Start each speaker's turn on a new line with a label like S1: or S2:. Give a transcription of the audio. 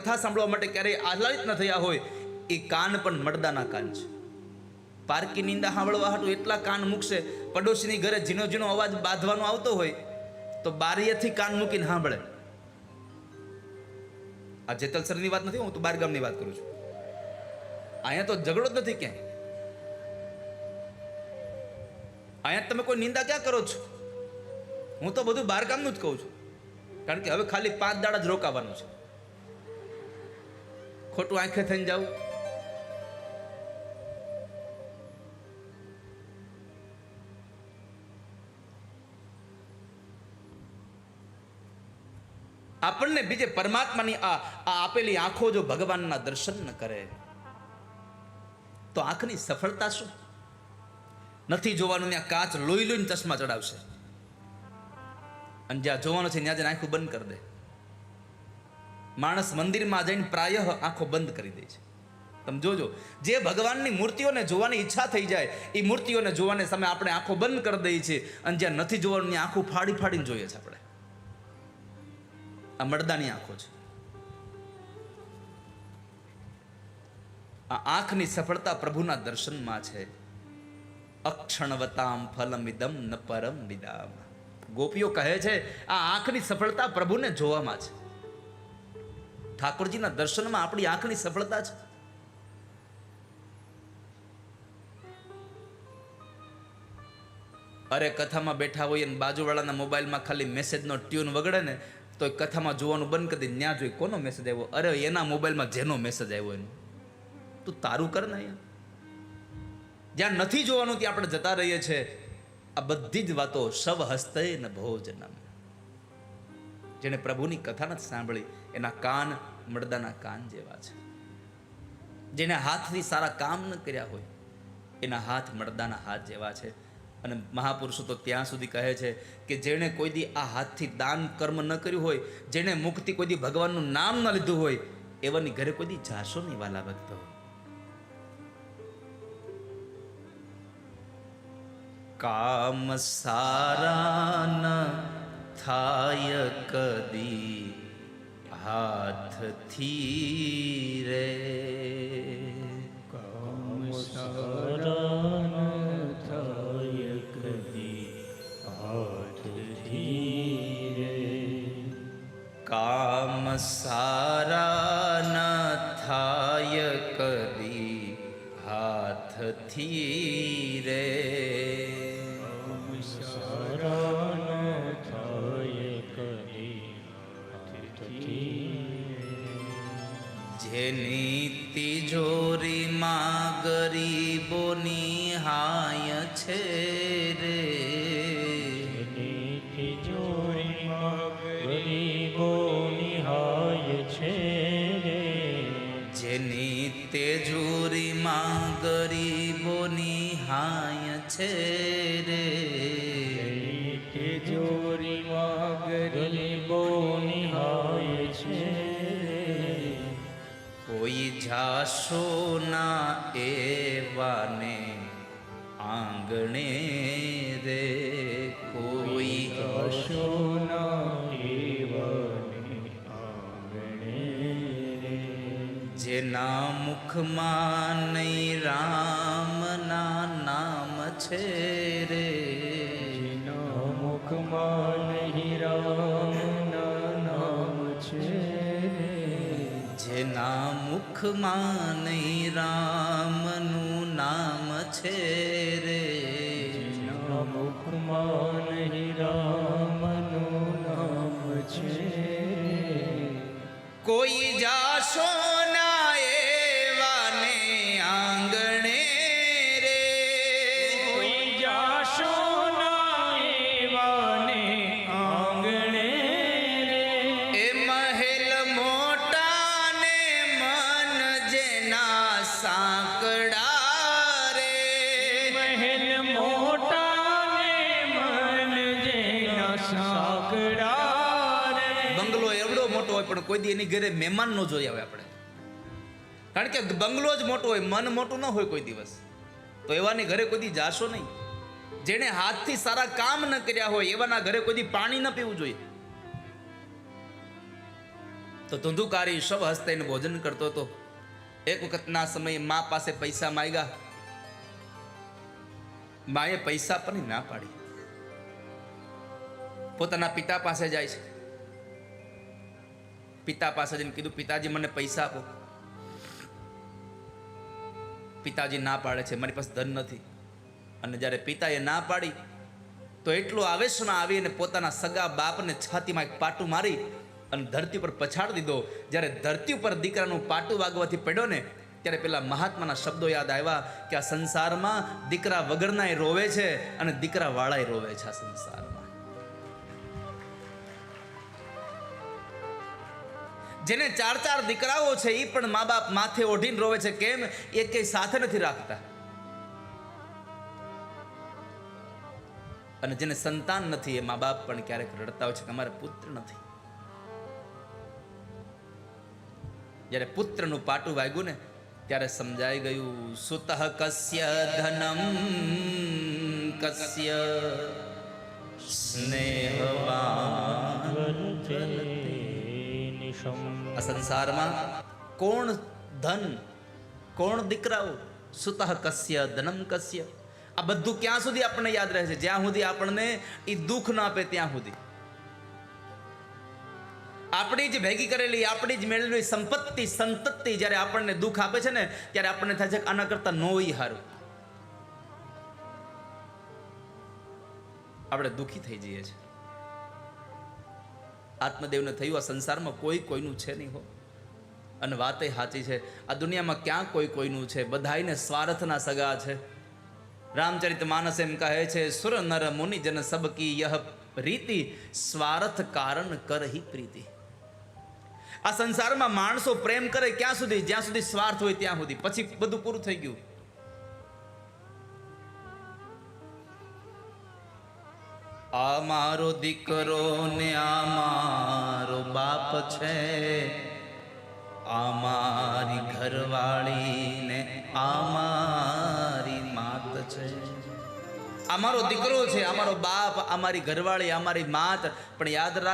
S1: કથા સાંભળવા માટે ક્યારેય આહલાદિત ન થયા હોય, એ કાન પણ મડદાના કાન છે. પારકી નિંદા સાંભળવા હાટું એટલા કાન મૂકશે, પડોશીની ઘરે ઝીણો ઝીણો અવાજ બાંધવાનો આવતો હોય, તો બારીએથી કાન મૂકીને સાંભળે. આ જેતલસરની વાત નથી, હું તો બારગામની વાત કરું છું. અહીંયા તો ઝઘડો જ નથી ક્યાંય. અહીંયા તમે કોઈ નિંદા ક્યાં કરો છો? હું તો બધું બારગામનું જ કહું છું. કારણ કે હવે ખાલી પાંચ દાડા જ રોકાવાનું છે. ખોટું આંખે થઈને જાવ આપણને બીજે પરમાત્માની આ આ આપેલી આંખો જો ભગવાનના દર્શન ન કરે, તો આંખની સફળતા શું? નથી જોવાનું ત્યાં કાચ લોહી લોહીને ચશ્મા ચડાવશે. અને જ્યાં જોવાનું છે ત્યાં જ આંખું બંધ કરી દે. માણસ મંદિરમાં જઈને પ્રાય આંખો બંધ કરી દે છે. તમે જોજો, જે ભગવાનની મૂર્તિઓને જોવાની ઈચ્છા થઈ જાય એ મૂર્તિઓને જોવાને સામે આપણે આંખો બંધ કરી દઈએ છીએ અને જ્યાં નથી જોવાનું આંખો ફાડી ફાડીને જોઈએ છે આપણે. આ મળદાની આંખો છે. આ આંખની સફળતા પ્રભુના દર્શનમાં છે. અક્ષણવતામ ફલમ વિદમ ન પરમ વિદામ. ગોપીઓ કહે છે, આ આંખની સફળતા પ્રભુને જોવામાં છે. ઠાકોરજીના દર્શનમાં આપણી આંખની સફળતા છે. અરે કથામાં બેઠા હોય અને બાજુવાળાના મોબાઈલમાં ખાલી મેસેજનો ટ્યુન વગડે ને તો એ કથામાં જોવાનું બંધ કરી દે ત્યાં જોઈ કોનો મેસેજ આવ્યો? અરે એના મોબાઈલમાં જેનો મેસેજ આવ્યો એનો? તું તારું કર ને જ્યાં નથી જોવાનું ત્યાં આપણે જતા રહીએ છીએ આ બધી જ વાતો સવ હસ્તે ન ભોજનમ. જેણે પ્રભુની કથા નથી સાંભળી, એના કાન મળદાના કાન જેવા છે. જેને હાથથી સારા કામ ન કર્યા હોય, એના હાથ મળદાના હાથ જેવા છે. અને મહાપુરુષો તો ત્યાં સુધી કહે છે કે જેણે કોઈ દી આ હાથથી દાન કર્મ ન કર્યું હોય, જેણે મુક્તિ કોઈ દી ભગવાનનું નામ ન લીધું હોય, એવાની ઘરે કોઈ દી જાશો નહીં વાલા ભક્તો. કામ સારા ન થાય કદી. હાથથી રે
S2: કામ સારાન થાય કદી હાથથી રે
S1: કામ સારા ન થાય કદી હાથથી રે જેની તિજોરીમાં ગરીબોની હાય છે રે
S2: એની તિજોરીમાં ગરીબો નિહાય છે રે
S1: જેની તેજોરીમાં ગરીબોની હાય છે જાશો ના એવાને આંગણે રે કોઈ
S2: કશોના એવને આંગણે રે
S1: જેના મુખમાં નહીં રામના નામ છે રે
S2: જેના મુખમાં નહીં રામના નામ છે
S1: જેના મુખમાં નહીં રામનું નામ છે રે.
S2: મુખમાં નહીં રામનું નામ છે
S1: કોઈ જાશો બંગલો એવડો મોટો હોય પણ કોઈ દી એની ઘરે મહેમાન ન જોઈ આવે આપણે. કારણ કે બંગલો જ મોટો હોય, મન મોટું ન હોય કોઈ દિવસ. તો એવાની ઘરે કોઈ દી જાશો નહીં. જેણે હાથથી સારા કામ ન કર્યા હોય, એવાના ઘરે કોઈ દી પાણી ન પીવું જોઈએ. તો ધુંધુકારી શબ હસ્તેને ભોજન કરતો હતો. એક વખતના સમયે મા પાસે પૈસા માંગ્યા. માએ પૈસા પણ ના પાડી. પોતાના પિતા પાસે જાય છે. પિતા પાસે જઈને કીધું, પિતાજી, મને પૈસા આપો. પિતાજી ના પાડે છે, મારી પાસે ધન નથી. અને જ્યારે પિતાએ ના પાડી, તો એટલો આવેશમાં આવી અને પોતાના સગા બાપને છાતીમાં એક પાટું મારી અને ધરતી પર પછાડ દીધો. જ્યારે ધરતી ઉપર દીકરાનું પાટું વાગવાથી પડ્યો ને, ત્યારે પેલા મહાત્માના શબ્દો યાદ આવ્યા કે આ સંસારમાં દીકરા વગરનાય રોવે છે અને દીકરા વાળાય રોવે છે આ સંસારમાં. જેને ચાર ચાર દીકરાઓ છે એ પણ મા બાપ માથે ઓઢીને રોવે છે. કેમ? એ કઈ સાથે નથી રાખતા. અને જેને સંતાન નથી, એ મા બાપ પણ ક્યારેક રડતા હોય છે કે અમારે પુત્ર નથી. જ્યારે પુત્રનું પાટું વાગ્યું ને, ત્યારે સમજાઈ ગયું, સુતઃ કસ્ય ધનમ, કસ્ય સ્નેહવાન. સંસારમાં કોણ ધન, કોણ દીકરાઓ? સુતઃ કસ્ય, ધનમ કસ્ય. આ બધું ક્યાં સુધી આપણને યાદ રહે છે? જ્યાં સુધી આપણને એ દુઃખ ના આપે ત્યાં સુધી. આપણી જ ભેગી કરેલી, આપણી જ મેળવેલી સંપત્તિ, સંતતિ જ્યારે આપણને દુઃખ આપે છે ને, ત્યારે આપણને થાય છે કે આના કરતા નોઈ હારું. આપણે દુઃખી થઈ જઈએ છીએ. આત્મદેવને થયું, આ સંસારમાં કોઈ કોઈનું છે નહીં હો. અને વાતે સાચી છે, આ દુનિયામાં ક્યાં કોઈ કોઈનું છે? બધાયને સ્વાર્થના સગા છે. રામચરિત માનસ એમ કહે છે, સુર નર મુનિજન સબકી યહ રીતિ સ્વાર્થ કારણ કરહી પ્રીતિ. આ સંસારમાં માણસો પ્રેમ કરે ક્યાં સુધી? જ્યાં સુધી સ્વાર્થ હોય ત્યાં સુધી. પછી બધું પૂરું થઈ ગયું. આ મારો દીકરો ને અમારો બાપ છે. અમારી મારી ઘરવાળી ને અમારી માત છે. આ મારો દીકરો છે, અમારો બાપ, અમારી ઘરવાળી, અમારી માત. પણ યાદ રાખ